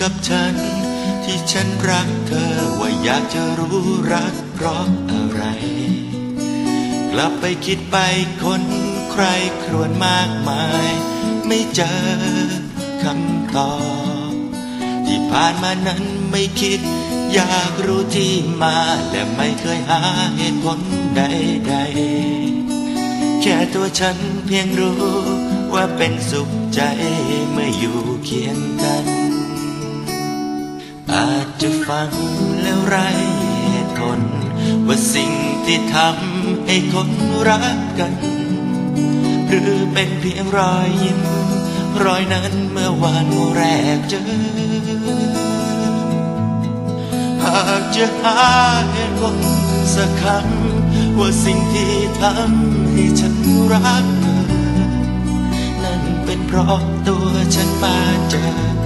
กับฉัน ที่ฉันรักเธอว่าอยากจะรู้รักเพราะอะไร กลับไปคิดไปคนใครครวญมากมาย ไม่เจอคำตอบ ที่ผ่านมานั้นไม่คิด อยากรู้ที่มาและไม่เคยหาเหตุผลใดๆ แค่ตัวฉันเพียงรู้ว่าเป็นสุขใจเมื่ออยู่เคียงกัน อาจจะฟังแล้วไรเหตุผล ว่าสิ่งที่ทำให้คนรักกัน หรือเป็นเพียงรอยยิ้ม รอยนั้นเมื่อวานแรกเจอ หากจะหาเหตุผลสักคำว่าสิ่งที่ทำให้ฉันรักเธอ นั่นเป็นเพราะตัวฉันมาเจอ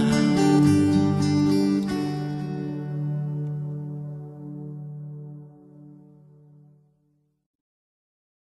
ม